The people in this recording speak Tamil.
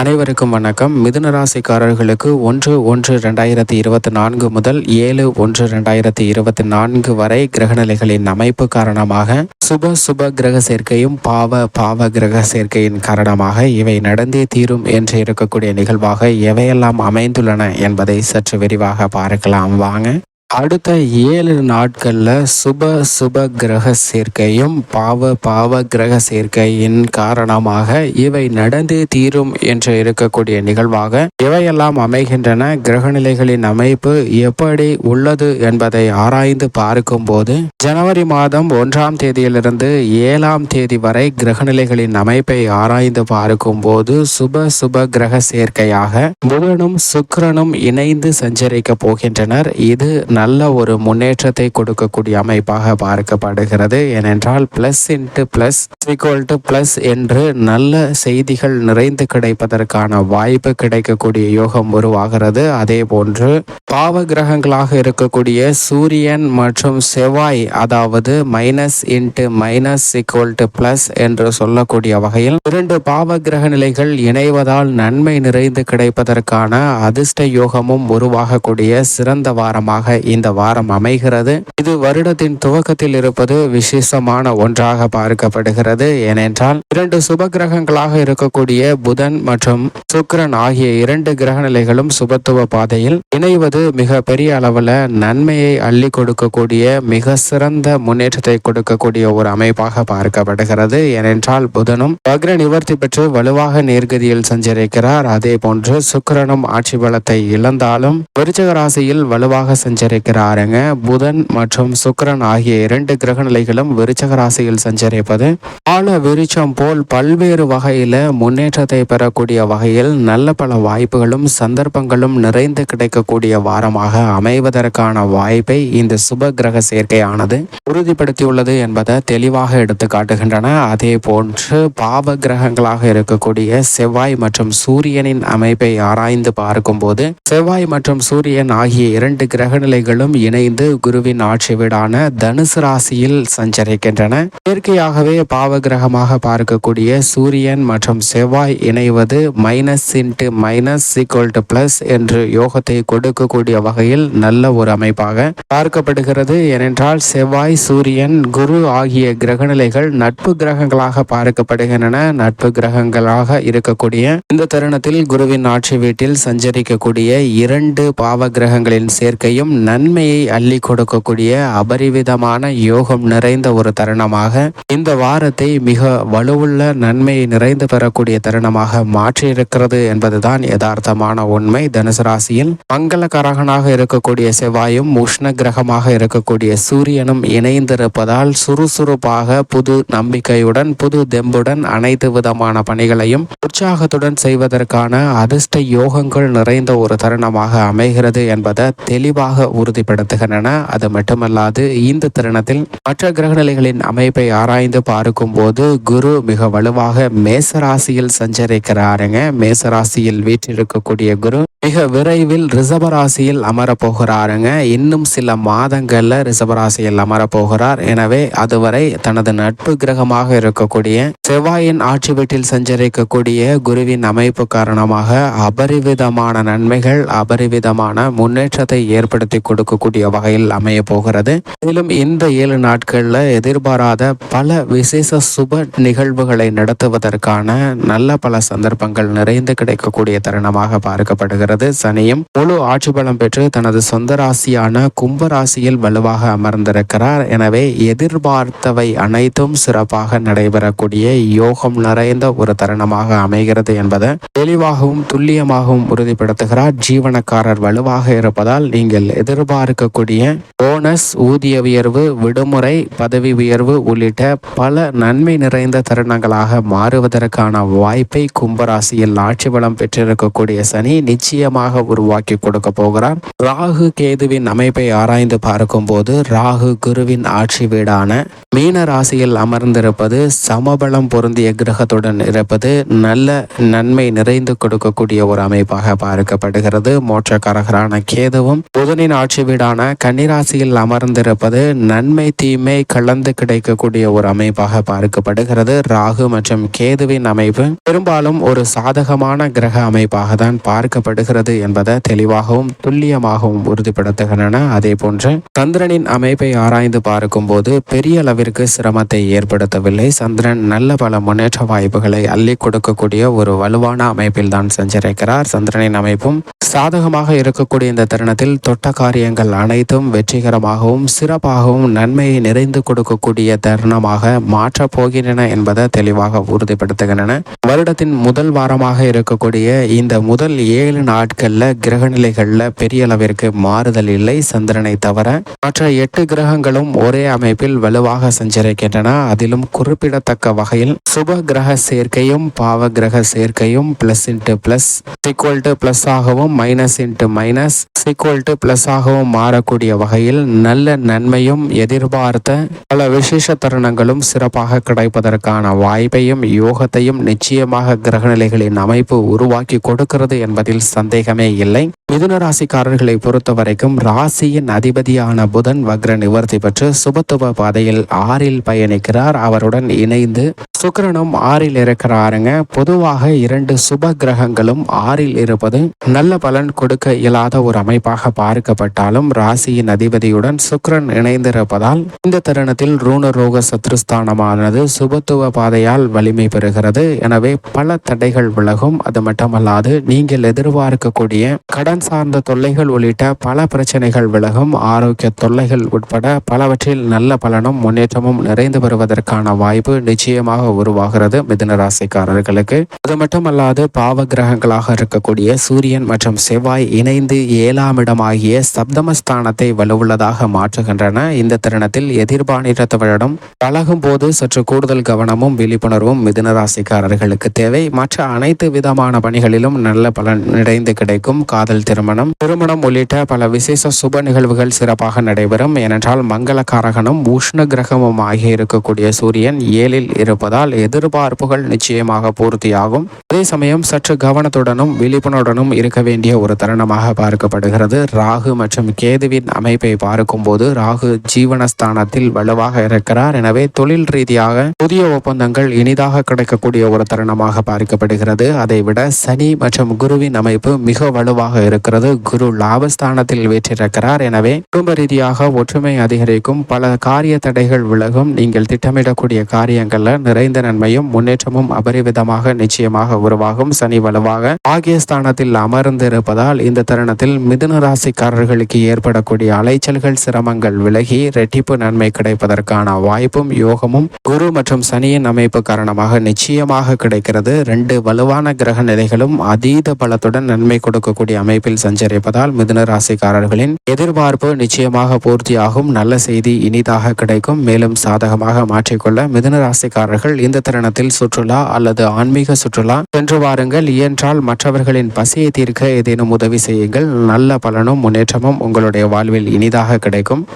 அனைவருக்கும் வணக்கம். மிதுன ராசிக்காரர்களுக்கு ஒன்று ஒன்று ரெண்டாயிரத்தி இருபத்தி நான்கு முதல் ஏழு ஒன்று ரெண்டாயிரத்தி இருபத்தி நான்கு வரை கிரகநிலைகளின் அமைப்பு காரணமாக சுப சுப கிரக சேர்க்கையும் பாவ பாவ கிரக சேர்க்கையின் காரணமாக இவை நடந்தே தீரும் என்று இருக்கக்கூடிய நிகழ்வாக எவையெல்லாம் அமைந்துள்ளன என்பதை சற்று விரிவாக பார்க்கலாம். வாங்க. அடுத்த ஏழு நாட்கள்ல சுப சுப கிரக சேர்க்கையும் பாவ பாவ கிரக சேர்க்கையின் காரணமாக இவை நடந்து தீரும் என்று இருக்கக்கூடிய நிகழ்வாக இவையெல்லாம் அமைகின்றன. கிரகநிலைகளின் அமைப்பு எப்படி உள்ளது என்பதை ஆராய்ந்து பார்க்கும்போது ஜனவரி மாதம் ஒன்றாம் தேதியிலிருந்து ஏழாம் தேதி வரை கிரகநிலைகளின் அமைப்பை ஆராய்ந்து பார்க்கும்போது சுப சுப கிரக சேர்க்கையாக புதனும் சுக்கரனும் இணைந்து சஞ்சரிக்க போகின்றனர். இது நல்ல ஒரு முன்னேற்றத்தை கொடுக்கக்கூடிய அமைப்பாக பார்க்கப்படுகிறது. ஏனென்றால் plus into plus equal to plus என்று நல்ல செய்திகள் நிறைந்து கிடைப்பதற்கான வாய்ப்பு கிடைக்கக்கூடிய யோகம் உருவாகிறது. அதே போன்று பாவ கிரகங்களாக இருக்கக்கூடிய சூரியன் மற்றும் செவ்வாய் அதாவது minus into minus equal to plus என்று சொல்லக்கூடிய வகையில் இரண்டு பாவ கிரக நிலைகள் இணைவதால் நன்மை நிறைந்து கிடைப்பதற்கான அதிர்ஷ்ட யோகமும் உருவாகக்கூடிய சிறந்த வாரமாக இந்த வாரம் அமைகிறது. இது வருடத்தின் துவக்கத்தில் இருப்பது விசேஷமான ஒன்றாக பார்க்கப்படுகிறது. ஏனென்றால் இரண்டு சுப கிரகங்களாக இருக்கக்கூடிய புதன் மற்றும் சுக்கிரன் ஆகிய இரண்டு கிரக நிலைகளும் சுபத்துவ பாதையில் இணைவது மிக பெரிய அளவுல நன்மையை அள்ளி கொடுக்கக்கூடிய மிக சிறந்த முன்னேற்றத்தை கொடுக்கக்கூடிய ஒரு அமைப்பாக பார்க்கப்படுகிறது. ஏனென்றால் புதனும் வக்ர நிவர்த்தி பெற்று வலுவாக நேர்கதியில் சஞ்சரிக்கிறார். அதே போன்று சுக்கரனும் ஆட்சி பலத்தை இழந்தாலும் விருச்சக ராசியில் வலுவாக இருக்கிறாருங்க புதன் மற்றும் சுக்கிரன் ஆகிய இரண்டு கிரக நிலைகளும் விருச்சக ராசியில் சஞ்சரிப்பது. ஆழ விருச்சம் போல் பல்வேறு வகையில முன்னேற்றத்தை பெறக்கூடிய வகையில் நல்ல பல வாய்ப்புகளும் சந்தர்ப்பங்களும் நிறைந்து கிடைக்கக்கூடிய வாரமாக அமைவதற்கான வாய்ப்பை இந்த சுப கிரக சேர்க்கையானது உறுதிப்படுத்தியுள்ளது என்பதை தெளிவாக எடுத்து காட்டுகின்றன. அதே போன்று பாவ கிரகங்களாக இருக்கக்கூடிய செவ்வாய் மற்றும் சூரியனின் அமைப்பை ஆராய்ந்து பார்க்கும்போது செவ்வாய் மற்றும் சூரியன் ஆகிய இரண்டு கிரக நிலைகளும் இணைந்து குருவின் ஆட்சி வீடான தனுசு ராசியில் சஞ்சரிக்கின்றன. இயற்கையாகவே பாவ கிரகமாக பார்க்கக்கூடிய சூரியன் மற்றும் செவ்வாய் இணைவது minus into minus equal to plus என்று யோகத்தை கொடுக்கக்கூடிய வகையில் நல்ல ஒரு அமைப்பாக பார்க்கப்படுகிறது. ஏனென்றால் செவ்வாய் சூரியன் குரு ஆகிய கிரகநிலைகள் நட்பு கிரகங்களாக பார்க்கப்படுகின்றன. நட்பு கிரகங்களாக இருக்கக்கூடிய இந்த தருணத்தில் குருவின் ஆட்சி வீட்டில் சஞ்சரிக்கக்கூடிய இரண்டு பாவ கிரகங்களின் சேர்க்கையும் நன்மையை அள்ளி கொடுக்கக்கூடிய அபரிவிதமான யோகம் நிறைந்த ஒரு தருணமாக இந்த வாரத்தை மிக வலுவுள்ள நன்மையை நிறைந்து பெறக்கூடிய தருணமாக மாற்றியிருக்கிறது என்பதுதான் யதார்த்தமான உண்மை. தனுசு ராசியில் மங்களகரகனாக இருக்கக்கூடிய செவ்வாயும் உஷ்ண கிரகமாக இருக்கக்கூடிய சூரியனும் இணைந்திருப்பதால் சுறுசுறுப்பாக புது நம்பிக்கையுடன் புது தெம்புடன் அனைத்து விதமான பணிகளையும் உற்சாகத்துடன் செய்வதற்கான அதிர்ஷ்ட யோகங்கள் நிறைந்த ஒரு தருணமாக அமைகிறது என்பதை தெளிவாக உறுதிப்படுத்துகின்றன. அது மட்டுமல்லாது இந்த தருணத்தில் மற்ற கிரகநிலைகளின் அமைப்பை ஆராய்ந்து பார்க்கும் போது குரு மிக வலுவாக மேசராசியில் சஞ்சரிக்கிறாருங்க. மேசராசியில் வீற்றிருக்கக்கூடிய குரு மிக விரைவில் ரிசபராசியில் அமரப்போகிறாருங்க. இன்னும் சில மாதங்கள்ல ரிசபராசியில் அமரப்போகிறார். எனவே அதுவரை தனது நட்பு கிரகமாக இருக்கக்கூடிய செவ்வாயின் ஆட்சி வீட்டில் சஞ்சரிக்கக்கூடிய குருவின் அமைப்பு காரணமாக அபரிவிதமான நன்மைகள் அபரிவிதமான முன்னேற்றத்தை ஏற்படுத்தி கொடுக்கக்கூடிய வகையில் அமைய போகிறது. மேலும் இந்த ஏழு நாட்களில் எதிர்பாராத பல விசேஷ சுப நிகழ்வுகளை நடத்துவதற்கான நல்ல பல சந்தர்ப்பங்கள் நிறைந்து கிடைக்கக்கூடிய தருணமாக பார்க்கப்படுகிறது. சனியும் முழு ஆட்சி பலம் பெற்று தனது சொந்த ராசியான கும்ப ராசியில் வலுவாக அமர்ந்திருக்கிறார். எனவே எதிர்பார்த்தவை அனைத்தும் சிறப்பாக நடைபெறக்கூடிய யோகம் நிறைந்த ஒரு தருணமாக அமைகிறது என்பதை தெளிவாகவும் துல்லியமாகவும் உறுதிப்படுத்துகிறார். ஜீவனக்காரர் வலுவாக இருப்பதால் நீங்கள் எதிர் எதிர்பார்க்கக்கூடிய போனஸ் ஊதிய உயர்வு விடுமுறை பதவி உயர்வு உள்ளிட்ட பல நன்மை நிறைந்த தருணங்களாக மாறுவதற்கான வாய்ப்பை கும்பராசியில் ஆட்சி பலம் பெற்றிருக்கக்கூடிய சனி நிச்சயமாக உருவாக்கி கொடுக்க போகிறார். ராகு கேதுவின் அமைப்பை ஆராய்ந்து பார்க்கும்போது ராகு குருவின் ஆட்சி வீடான மீன ராசியில் அமர்ந்திருப்பது சமபலம் பொருந்திய கிரகத்துடன் இருப்பது நல்ல நன்மை நிறைந்து கொடுக்கக்கூடிய ஒரு அமைப்பாக பார்க்கப்படுகிறது. மோட்சக்காரகரான கேதுவும் புதனின் ஆட்சி ஆட்சி வீடான கன்னிராசியில் அமர்ந்திருப்பது நன்மை தீமை கலந்து கிடைக்கக்கூடிய ஒரு அமைப்பாக பார்க்கப்படுகிறது. ராகு மற்றும் கேதுவின் அமைப்பு பெரும்பாலும் ஒரு சாதகமான கிரக அமைப்பாக தான் பார்க்கப்படுகிறது என்பதை தெளிவாகவும் துல்லியமாகவும் உறுதிப்படுத்துகின்றன. அதே போன்று சந்திரனின் அமைப்பை ஆராய்ந்து பார்க்கும்போது பெரிய அளவிற்கு சிரமத்தை ஏற்படுத்தவில்லை. சந்திரன் நல்ல பல முன்னேற்ற வாய்ப்புகளை அள்ளி கொடுக்கக்கூடிய ஒரு வலுவான அமைப்பில் தான் சஞ்சரிக்கிறார். சந்திரனின் அமைப்பும் சாதகமாக இருக்கக்கூடிய இந்த தருணத்தில் தொட்ட காரியங்கள் அனைத்தும் வெற்றிகரமாகவும் சிறப்பாகவும் நன்மையை நிறைந்து கொடுக்கக்கூடிய தருணமாக மாற்றப் போகின்றன என்பதை தெளிவாக உறுதிப்படுத்துகின்றன. வருடத்தின் முதல் வாரமாக இருக்கக்கூடிய இந்த முதல் ஏழு நாட்கள்ல கிரகநிலைகள்ல பெரிய அளவிற்கு மாறுதல் இல்லை. சந்திரனை தவிர மற்ற எட்டு கிரகங்களும் ஒரே அமைப்பில் வலுவாக சஞ்சரிக்கின்றன. அதிலும் குறிப்பிடத்தக்க வகையில் சுப கிரக சேர்க்கையும் பாவ கிரக சேர்க்கையும் plus into plus equal to plus ஆகவும் minus into minus equal to plus ஆகவும் மாறக்கூடிய வகையில் நல்ல நன்மையும் எதிர்பார்த்த பல விசேஷ தருணங்களும் சிறப்பாக கிடைப்பதற்கான வாய்ப்பையும் யோகத்தையும் நிச்சயமாக கிரகநிலைகளின் அமைப்பு உருவாக்கி கொடுக்கிறது என்பதில் சந்தேகமே இல்லை. மிதுன ராசிக்காரர்களை பொறுத்த வரைக்கும் ராசியின் அதிபதியான புதன் வக்ர நிவர்த்தி பெற்று சுபத்துவ பாதையில் ஆறில் பயணிக்கிறார். அவருடன் இணைந்து சுக்கரனும் ஆறில் இருக்கிறாருங்க. பொதுவாக இரண்டு சுப கிரகங்களும் ஆறில் இருப்பது நல்ல பலன் கொடுக்க இயலாத ஒரு அமைப்பாக பார்க்கப்பட்டாலும் ராசியின் அதிபதியுடன் சுக்கரன் இணைந்திருப்பதால் இந்த தருணத்தில் ரூண ரோக சத்ருஸ்தானமானது சுபத்துவ பாதையால் வலிமை பெறுகிறது. எனவே பல தடைகள் விலகும். அது மட்டுமல்லாது நீங்கள் எதிர்பார்க்கக்கூடிய கடன் சார்ந்த தொல்லைகள் உள்ளிட்ட பல பிரச்சனைகள் விலகும். ஆரோக்கிய தொல்லைகள் உட்பட பலவற்றில் நல்ல பலனும் முன்னேற்றமும் நிறைந்து வருவதற்கான வாய்ப்பு நிச்சயமாக உருவாகிறது மிதனராசிக்காரர்களுக்கு அது மட்டுமல்லாது பாவ கிரகங்களாக இருக்கக்கூடிய சூரியன் மற்றும் செவ்வாய் இணைந்து ஏழாம் இடமாகிய சப்தமஸ்தானத்தை வலுவுள்ளதாக மாற்றுகின்றன. இந்த தருணத்தில் எதிர்பாலினத்தவரிடம் பழகும் போது சற்று கூடுதல் கவனமும் விழிப்புணர்வும் மிதுனராசிக்காரர்களுக்கு தேவை. மற்ற அனைத்து விதமான பணிகளிலும் நல்ல பலன் நிறைந்து கிடைக்கும். காதல் திருமணம். திருமணம் உள்ளிட்ட பல விசேஷ சுப நிகழ்வுகள் சிறப்பாக நடைபெறும். ஏனென்றால் மங்கள காரகனும் உஷ்ண கிரகமும் ஆகிய இருக்கக்கூடிய சூரியன் ஏழில் இருப்பதால் எதிர்பார்ப்புகள் நிச்சயமாக பூர்த்தியாகும். அதே சமயம் சற்று கவனத்துடனும் விழிப்புணர்வுடனும் இருக்க வேண்டிய ஒரு தருணமாக பார்க்கப்படுகிறது. ராகு மற்றும் கேதுவின் அமைப்பை பார்க்கும்போது ராகு ஜீவனஸ்தானத்தில் வலுவாக இருக்கிறார். எனவே தொழில் ரீதியாக புதிய ஒப்பந்தங்கள் இனிதாக கிடைக்கக்கூடிய ஒரு தருணமாக பார்க்கப்படுகிறது. அதைவிட சனி மற்றும் குருவின் அமைப்பு மிக வலுவாக இருக்கிறது குரு லாபஸ்தானத்தில் வீற்றிருக்கிறார். எனவே குடும்ப ரீதியாக ஒற்றுமை அதிகரிக்கும். பல காரிய தடைகள் விலகும். நீங்கள் திட்டமிடக்கூடிய காரியங்கள்ல நிறைந்த நன்மையும் முன்னேற்றமும் அபரிவிதமாக நிச்சயமாக உருவாகும். சனி வலுவாக ஆகிய ஸ்தானத்தில் அமர்ந்து இருப்பதால் இந்த தருணத்தில் மிதுன ராசிக்காரர்களுக்கு ஏற்படக்கூடிய அலைச்சல்கள் சிரமங்கள் விலகி ரெட்டிப்பு நன்மை கிடைப்பதற்கான வாய்ப்பும் யோகமும் குரு மற்றும் சனியின் அமைப்பு காரணமாக நிச்சயமாக கிடைக்கிறது. ரெண்டு வலுவான கிரக நிலைகளும் அதீத பலத்துடன் நன்மை கொடுக்கக்கூடிய அமைப்பில் சஞ்சரிப்பதால் மிதுன ராசிக்காரர்களின் எதிர்பார்ப்பு நிச்சயமாக பூர்த்தியாகும். நல்ல செய்தி இனிதாக கிடைக்கும். மேலும் சாதகமாக மாற்றிக்கொள்ள மிதுன ராசிக்காரர்கள் இந்த தருணத்தில் சுற்றுலா அல்லது ஆன்மீக சுற்றுலா சென்று வாருங்கள். இயன்றால் மற்றவர்களின் பசியை தீர்க்க ஏதேனும் உதவி செய்யுங்கள். நல்ல பலனும் முன்னேற்றமும் உங்களுடைய வாழ்வில் இனிதாக கிடைக்கும்.